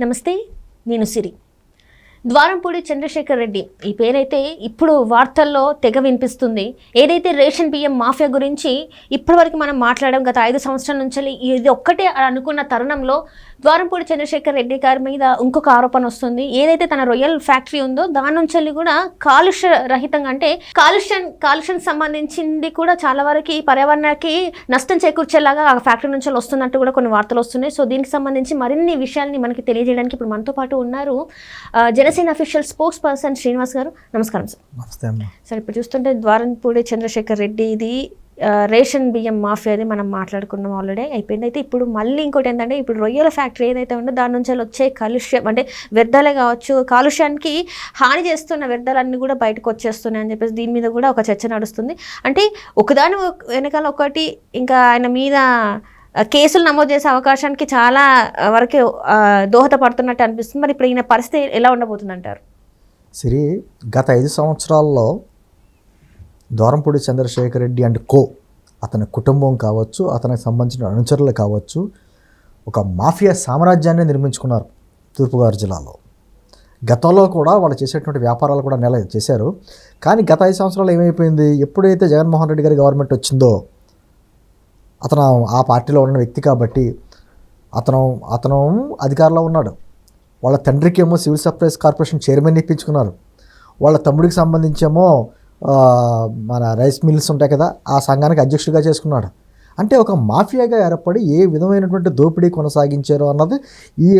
నమస్తే నేను సిరి. ద్వారంపూడి చంద్రశేఖర్ రెడ్డి. ఈ పేరైతే ఇప్పుడు వార్తల్లో తెగ వినిపిస్తుంది. ఏదైతే రేషన్ బియ్యం మాఫియా గురించి ఇప్పటివరకు మనం మాట్లాడడం గత ఐదు సంవత్సరాల నుంచి ఇది ఒక్కటే అనుకున్న తరుణంలో ద్వారంపూడి చంద్రశేఖర్ రెడ్డి గారి మీద ఇంకొక ఆరోపణ వస్తుంది. ఏదైతే తన రొయ్యల్ ఫ్యాక్టరీ ఉందో దాని నుంచి కూడా కాలుష్య రహితంగా అంటే కాలుష్యం కాలుష్యం సంబంధించింది కూడా చాలా వరకు పర్యావరణానికి నష్టం చేకూర్చేలాగా ఆ ఫ్యాక్టరీ నుంచి వస్తున్నట్టు కూడా కొన్ని వార్తలు వస్తున్నాయి. సో దీనికి సంబంధించి మరిన్ని విషయాల్ని మనకి తెలియజేయడానికి ఇప్పుడు మనతో పాటు ఉన్నారు జన Janasena official spokes person Srinivas garu నమస్కారం సార్. నమస్తే సార్ ఇప్పుడు చూస్తుంటే ద్వారంపూడి చంద్రశేఖర్ రెడ్డి ఇది రేషన్ బియ్యం మాఫియాది మనం మాట్లాడుకున్నాం ఆల్రెడీ అయిపోయింది. అయితే ఇప్పుడు మళ్ళీ ఇంకోటి ఏంటంటే ఇప్పుడు రొయ్యల ఫ్యాక్టరీ ఏదైతే ఉందో దాని నుంచి వచ్చే కాలుష్యం అంటే వ్యర్థాలే కావచ్చు కాలుష్యానికి హాని చేస్తున్న వ్యర్థాలన్నీ కూడా బయటకు వచ్చేస్తున్నాయి అని చెప్పేసి దీని మీద కూడా ఒక చర్చ నడుస్తుంది. అంటే ఒకదాని ఒక- వెనకాల ఒకటి ఇంకా ఆయన మీద కేసులు నమోదు చేసే అవకాశానికి చాలా వరకు దోహదపడుతున్నట్టు అనిపిస్తుంది. మరి ఇప్పుడు ఈయన పరిస్థితి ఎలా ఉండబోతుంది అంటారు సిరి గత ఐదు సంవత్సరాల్లో దూరంపూడి చంద్రశేఖర్ రెడ్డి అండ్ కో అతని కుటుంబం కావచ్చు అతనికి సంబంధించిన అనుచరులు కావచ్చు ఒక మాఫియా సామ్రాజ్యాన్ని నిర్మించుకున్నారు తూర్పుగోదావరి జిల్లాలో. గతంలో కూడా వాళ్ళు చేసేటువంటి వ్యాపారాలు కూడా నెల చేశారు. కానీ గత ఐదు సంవత్సరాలు ఏమైపోయింది? ఎప్పుడైతే జగన్మోహన్ రెడ్డి గారి గవర్నమెంట్ వచ్చిందో అతను ఆ పార్టీలో ఉన్న వ్యక్తి కాబట్టి అతను అతను అధికారంలో ఉన్నాడు. వాళ్ళ తండ్రికి ఏమో సివిల్ సప్లైస్ కార్పొరేషన్ చైర్మన్ ఇప్పించుకున్నారు. వాళ్ళ తమ్ముడికి సంబంధించేమో మన రైస్ మిల్స్ ఉంటాయి కదా ఆ సంఘానికి అధ్యక్షుడిగా చేసుకున్నాడు. అంటే ఒక మాఫియాగా ఏర్పడి ఏ విధమైనటువంటి దోపిడీ కొనసాగించారు అన్నది ఈ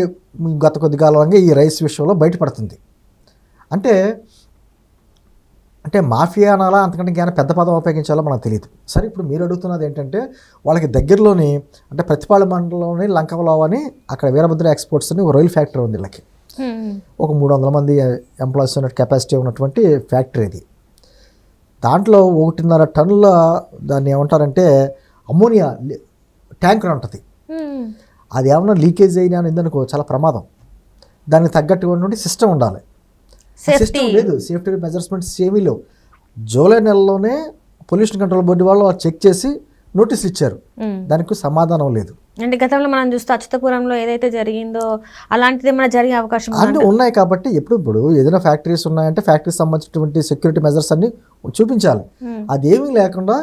గత కొద్ది కాలంగా ఈ రైస్ విషయంలో బయటపడుతుంది. అంటే అంటే మాఫియా అనాలా? అంతకంటే ఇంకేమైనా పెద్ద పదం ఉపయోగించాలో మనకు తెలియదు సరే ఇప్పుడు మీరు అడుగుతున్నది ఏంటంటే వాళ్ళకి దగ్గరలోని అంటే ప్రతిపాడు మండలంలోని లంకవలావ్ అని అక్కడ వీరభద్ర ఎక్స్పోర్ట్స్ అని ఒక రొయ్యల ఫ్యాక్టరీ ఉంది వీళ్ళకి. ఒక మూడు వందల మంది ఎంప్లాయీస్ ఉన్న కెపాసిటీ ఉన్నటువంటి ఫ్యాక్టరీ ఇది. దాంట్లో ఒకటిన్నర టన్నుల దాన్ని ఏమంటారంటే అమ్మోనియా ట్యాంకర్ ఉంటుంది. అది ఏమన్నా లీకేజ్ అయినా ఉందనుకో చాలా ప్రమాదం. దానికి తగ్గట్టుటువంటి సిస్టమ్ ఉండాలి. సిస్టమ్ లేదు. సేఫ్టీ మెజర్స్మెంట్స్ ఏమీ లేవు. జూలై నెలలోనే పొల్యూషన్ కంట్రోల్ బోర్డు వాళ్ళు చెక్ చేసి నోటీసులు ఇచ్చారు. దానికి సమాధానం లేదు. అంటే గతంలో మనం చూస్తే అచ్యుతపురంలో ఏదైతే జరిగిందో అలాంటిది ఏమైనా జరిగే అవకాశం? అన్నీ ఉన్నాయి కాబట్టి ఎప్పుడు ఇప్పుడు ఏదైనా ఫ్యాక్టరీస్ ఉన్నాయంటే ఫ్యాక్టరీకి సంబంధించినటువంటి సెక్యూరిటీ మెజర్స్ అన్ని చూపించాలి. Hmm. అదేమీ లేకుండా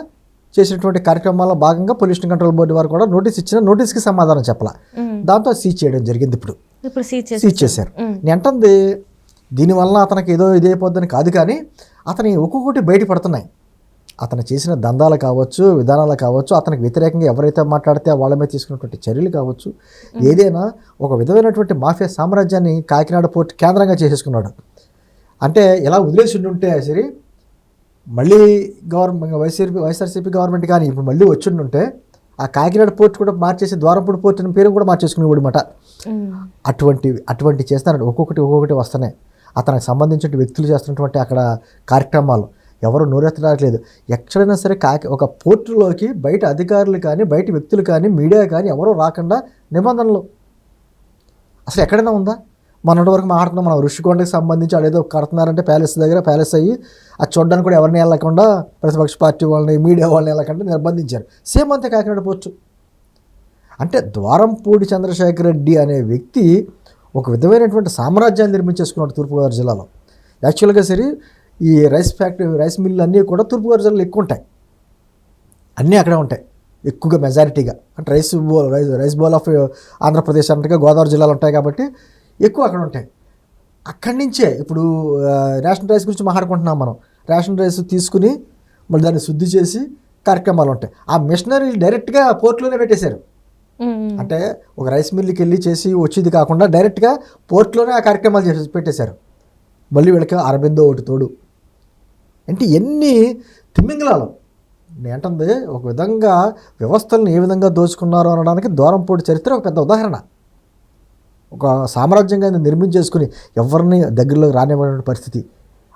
చేసినటువంటి కార్యక్రమాల్లో భాగంగా పొల్యూషన్ కంట్రోల్ బోర్డు వారు కూడా నోటీస్ ఇచ్చిన నోటీస్కి సమాధానం చెప్పాల. Hmm. దాంతో సీజ్ చేయడం జరిగింది ఇప్పుడు. ఇప్పుడు సీజ్ చేశారు. Hmm. నేను అంటుంది దీనివల్ల అతనికి ఏదో ఇదైపోద్దని కాదు కానీ అతని ఒక్కొక్కటి బయటపడుతున్నాయి. అతను చేసిన దందాలు కావచ్చు విధానాలు కావచ్చు అతనికి వ్యతిరేకంగా ఎవరైతే మాట్లాడితే వాళ్ళ మీద తీసుకున్నటువంటి చర్యలు కావచ్చు ఏదైనా ఒక విధమైనటువంటి మాఫియా సామ్రాజ్యాన్ని కాకినాడ పోర్ట్ కేంద్రంగా చేసేసుకున్నాడు. అంటే ఇలా వదిలేసి ఉంటే సరే మళ్ళీ గవర్నమెంట్ వైసీపీ వైఎస్ఆర్సీపీ గవర్నమెంట్ కానీ ఇప్పుడు మళ్ళీ వచ్చి ఉంటే ఆ కాకినాడ పోర్ట్ కూడా మార్చేసి ద్వారంపూడి పోర్ట్ అని పేరు కూడా మార్చేసుకునేవాడు మాట. Hmm. అటువంటి అటువంటి చేస్తున్నాడు ఒక్కొక్కటి ఒక్కొక్కటి వస్తున్నాయి. అతనికి సంబంధించిన వ్యక్తులు చేస్తున్నటువంటి అక్కడ కార్యక్రమాలు ఎవరు నోరెత్తడానికి ఎక్కడైనా సరే కాకి ఒక పోర్టులోకి బయట అధికారులు కానీ బయట వ్యక్తులు కానీ మీడియా కానీ ఎవరూ రాకుండా నిబంధనలు. అసలు ఎక్కడైనా ఉందా? మొన్నటి వరకు మాట్లాడుకున్నాం మనం ఋషికొండకి సంబంధించి వాళ్ళు ఏదో కడుతున్నారంటే ప్యాలెస్ దగ్గర ప్యాలెస్ అయ్యి అది చూడడానికి కూడా ఎవరిని వెళ్ళకుండా ప్రతిపక్ష పార్టీ వాళ్ళని మీడియా వాళ్ళని వెళ్ళకుండా నిర్బంధించారు. సేమ్ అంతే కాకినాడ పోర్టు. అంటే ద్వారంపూడి చంద్రశేఖర్ రెడ్డి అనే వ్యక్తి ఒక విధమైనటువంటి సామ్రాజ్యాన్ని నిర్మించేసుకున్నాడు తూర్పుగోదావరి జిల్లాలో. యాక్చువల్గా సరే ఈ రైస్ ఫ్యాక్టరీ రైస్ మిల్లు అన్నీ కూడా తూర్పుగోదావరి జిల్లాలో ఎక్కువ ఉంటాయి. అన్నీ అక్కడే ఉంటాయి ఎక్కువగా మెజారిటీగా అంటే rice bowl rice rice bowl of Andhra Pradesh అన్నట్టుగా గోదావరి జిల్లాలో ఉంటాయి కాబట్టి ఎక్కువ అక్కడ ఉంటాయి. అక్కడి నుంచే ఇప్పుడు రేషన్ రైస్ గురించి మాట్లాడుకుంటున్నాం మనం. రేషన్ రైస్ తీసుకుని మళ్ళీ దాన్ని శుద్ధి చేసి కార్యక్రమాలు ఉంటాయి. ఆ మిషనరీ డైరెక్ట్గా పోర్ట్లోనే పెట్టేశారు. అంటే ఒక రైస్ మిల్లుకి వెళ్ళి చేసి వచ్చేది కాకుండా డైరెక్ట్గా పోర్ట్లోనే ఆ కార్యక్రమాలు చేసి పెట్టేశారు. మళ్ళీ వీళ్ళకి అరబిందో ఒకటి తోడు. అంటే ఎన్ని తిమ్మింగలాలు. ఏంటంది ఒక విధంగా వ్యవస్థలను ఏ విధంగా దోచుకున్నారో అనడానికి దూరంపూడి చరిత్ర ఒక పెద్ద ఉదాహరణ. ఒక సామ్రాజ్యంగా నిర్మించేసుకుని ఎవరిని దగ్గరలో రానివ్వని పరిస్థితి.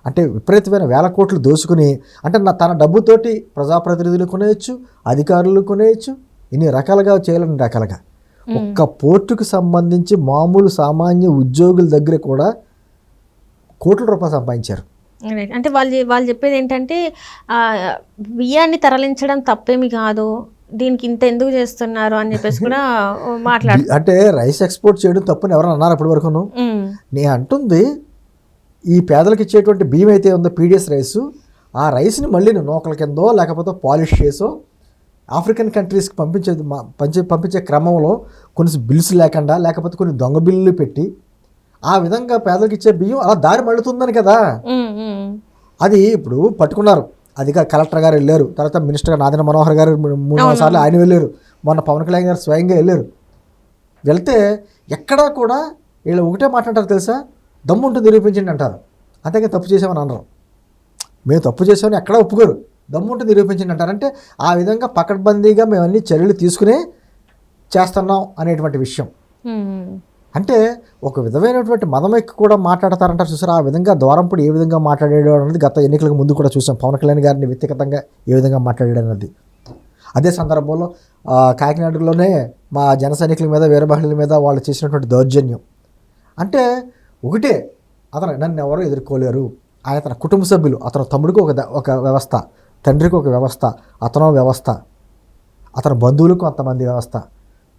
అంటే విపరీతమైన వేల కోట్లు దోచుకుని అంటే నా తన డబ్బుతోటి ప్రజాప్రతినిధులు కొనేయచ్చు అధికారులు కొనేయచ్చు ఇన్ని రకాలుగా చేయాలని రకాలుగా. ఒక్క పోర్టుకు సంబంధించి మామూలు సామాన్య ఉద్యోగుల దగ్గర కూడా కోట్ల రూపాయలు సంపాదించారు. అంటే వాళ్ళు వాళ్ళు చెప్పేది ఏంటంటే బియ్యాన్ని తరలించడం తప్పేమి కాదు దీనికి ఇంత ఎందుకు చేస్తున్నారు అని చెప్పేసి కూడా మాట్లాడు అంటే రైస్ ఎక్స్పోర్ట్ చేయడం తప్పని ఎవరైనా అన్నారు అప్పటి వరకును? ఉమ్, నేను అంటుంది ఈ పేదలకు ఇచ్చేటువంటి బియ్యం అయితే ఉందో పీడిఎస్ రైస్ ఆ రైస్ని మళ్ళీ నూకల కిందో లేకపోతే పాలిష్ చేసో ఆఫ్రికన్ కంట్రీస్కి పంపించే పంచే పంపించే క్రమంలో కొన్ని బిల్స్ లేకుండా లేకపోతే కొన్ని దొంగ బిల్లులు పెట్టి ఆ విధంగా పేదలకు ఇచ్చే బియ్యం అలా దారి మళ్ళుతుందని కదా. అది ఇప్పుడు పట్టుకున్నారు. అది కా- కలెక్టర్ గారు వెళ్ళారు. తర్వాత మినిస్టర్ గారు నాదిన మనోహర్ గారు మూడు నాలుగు సార్లు ఆయన వెళ్ళారు. మొన్న పవన్ కళ్యాణ్ గారు స్వయంగా వెళ్ళారు. వెళ్తే ఎక్కడా కూడా వీళ్ళు ఒకటే మాట్లాడతారు తెలుసా? దమ్ము ఉంటుంది నిరూపించండి అంటారు. అంతేగా తప్పు చేసామని అనరు. మేము తప్పు చేసామని ఎక్కడా ఒప్పుకోరు. దమ్ము ఉంటుంది నిరూపించండి అంటారు. అంటే ఆ విధంగా పకడ్బందీగా మేము అన్ని చర్యలు తీసుకునే చేస్తున్నాం అనేటువంటి విషయం. అంటే ఒక విధమైనటువంటి మదం ఎక్కి కూడా మాట్లాడతారంటారు చూసారు? ఆ విధంగా ద్వారంపుడు ఏ విధంగా మాట్లాడాడు అనేది గత ఎన్నికలకు ముందు కూడా చూసాం. పవన్ కళ్యాణ్ గారిని వ్యక్తిగతంగా ఏ విధంగా మాట్లాడాడు అన్నది. అదే సందర్భంలో కాకినాడలోనే మా జన సైనికుల మీద వీర మహిళల మీద వాళ్ళు చేసినటువంటి దౌర్జన్యం. అంటే ఒకటే అతను నన్ను ఎవరో ఎదుర్కోలేరు. ఆయన తన కుటుంబ సభ్యులు అతని తమ్ముడికి ఒక ఒక వ్యవస్థ. తండ్రికి ఒక వ్యవస్థ అతను వ్యవస్థ అతని బంధువులకు కొంతమంది వ్యవస్థ.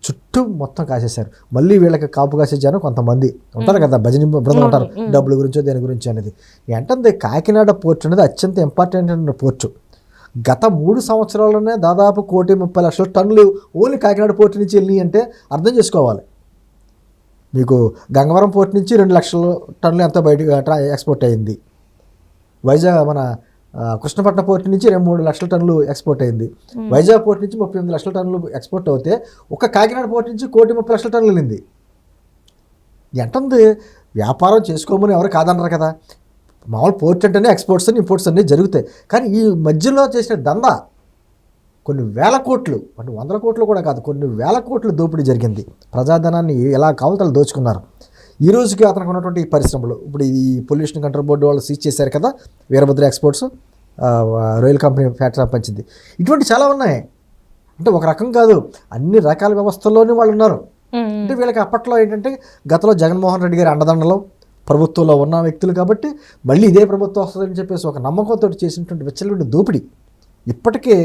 చుట్టూ మొత్తం కాసేశారు. మళ్ళీ వీళ్ళకి కాపు కాసే జనం కొంతమంది. ఉంటారు కదా భజన బృందం ఉంటారు. డబ్బుల గురించో దేని గురించి అనేది. ఏంటంటే కాకినాడ పోర్ట్ అనేది అత్యంత ఇంపార్టెంట్ అయిన పోర్టు. గత మూడు సంవత్సరాల్లోనే దాదాపు కోటి ముప్పై లక్షల టన్నులు ఓన్లీ కాకినాడ పోర్ట్ నుంచి వెళ్ళి అంటే అర్థం చేసుకోవాలి. మీకు గంగవరం పోర్ట్ నుంచి రెండు లక్షల టన్నులు ఎంత బయట ట్రా- ఎక్స్పోర్ట్ అయింది. వైజాగ్ మన కృష్ణపట్నం పోర్ట్ నుంచి రెండు మూడు లక్షల టన్నులు ఎక్స్పోర్ట్ అయింది. వైజాగ్ పోర్ట్ నుంచి ముప్పై ఎనిమిది లక్షల టన్నులు ఎక్స్పోర్ట్ అవుతే ఒక కాకినాడ పోర్ట్ నుంచి కోటి ముప్పై లక్షల టన్నులు వెళ్ళింది ఎంటుంది వ్యాపారం చేసుకోమని ఎవరు కాదన్నారు కదా. మామూలు పోర్ట్ అంటేనే ఎక్స్పోర్ట్స్ అని ఇంపోర్ట్స్ అన్నీ జరుగుతాయి. కానీ ఈ మధ్యలో చేసిన దందా కొన్ని వేల కోట్లు అంటే వందల కోట్లు కూడా కాదు కొన్ని వేల కోట్లు దోపిడీ జరిగింది. ప్రజాధనాన్ని ఎలా కావాలో దోచుకున్నారు? ఈ రోజుకి అతనికి ఉన్నటువంటి పరిశ్రమలు. ఇప్పుడు ఈ పొల్యూషన్ కంట్రోల్ బోర్డు వాళ్ళు సీజ్ చేశారు కదా వీరభద్ర ఎక్స్పోర్ట్స్ ఆ, రొయ్యల కంపెనీ ఫ్యాక్టరీ పంచింది. ఇటువంటి చాలా ఉన్నాయి. అంటే ఒక రకం కాదు అన్ని రకాల వ్యవస్థల్లోనే వాళ్ళు ఉన్నారు. అంటే వీళ్ళకి అప్పట్లో ఏంటంటే గతంలో జగన్మోహన్ రెడ్డి గారి అండదండలో ప్రభుత్వంలో ఉన్న వ్యక్తులు కాబట్టి మళ్ళీ ఇదే ప్రభుత్వం వస్తుందని చెప్పేసి ఒక నమ్మకంతో చేసినటువంటి వెచ్చలవిడి దోపిడీ ఇప్పటికే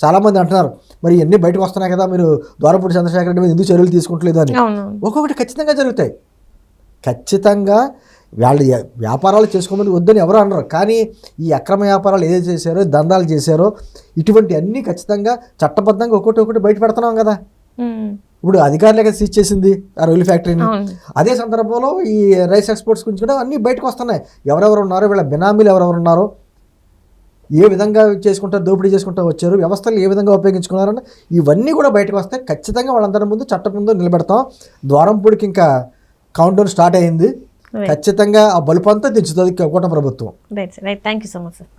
చాలామంది అంటున్నారు మరి ఇవన్నీ బయటకు వస్తున్నాయి కదా మీరు ద్వారపూడి చంద్రశేఖర రెడ్డి మీద ఎందుకు చర్యలు తీసుకుంటలేదు అని. ఒక్కొక్కటి ఖచ్చితంగా జరుగుతాయి. ఖచ్చితంగా వాళ్ళు వ్య- వ్యాపారాలు చేసుకోమని వద్దని ఎవరు అనరు. కానీ ఈ అక్రమ వ్యాపారాలు ఏదైతే చేశారో దందాలు చేశారో ఇటువంటి అన్నీ ఖచ్చితంగా చట్టబద్ధంగా ఒక్కొక్కటి ఒకటి బయట పెడుతున్నాం కదా ఇప్పుడు అధికారులే సీజ్ చేసింది ఆ రొయ్యల ఫ్యాక్టరీని. అదే సందర్భంలో ఈ రైస్ ఎక్స్పోర్ట్స్ గురించి కూడా అన్నీ బయటకు వస్తున్నాయి. ఎవరెవరు ఉన్నారో వీళ్ళ బినామీలు ఎవరెవరు ఉన్నారో ఏ విధంగా చేసుకుంటా దోపిడీ చేసుకుంటూ వచ్చారు వ్యవస్థలు ఏ విధంగా ఉపయోగించుకున్నారని ఇవన్నీ కూడా బయటకు వస్తాయి. ఖచ్చితంగా వాళ్ళందరి ముందు చట్టం ముందు నిలబెడతాం. ద్వారంపూడికి ఇంకా కౌంట్ డౌన్ స్టార్ట్ అయింది. ఖచ్చితంగా ఆ బలుపు అంతా దించుతుంది కూటమి ప్రభుత్వం. Right right thank you so much sir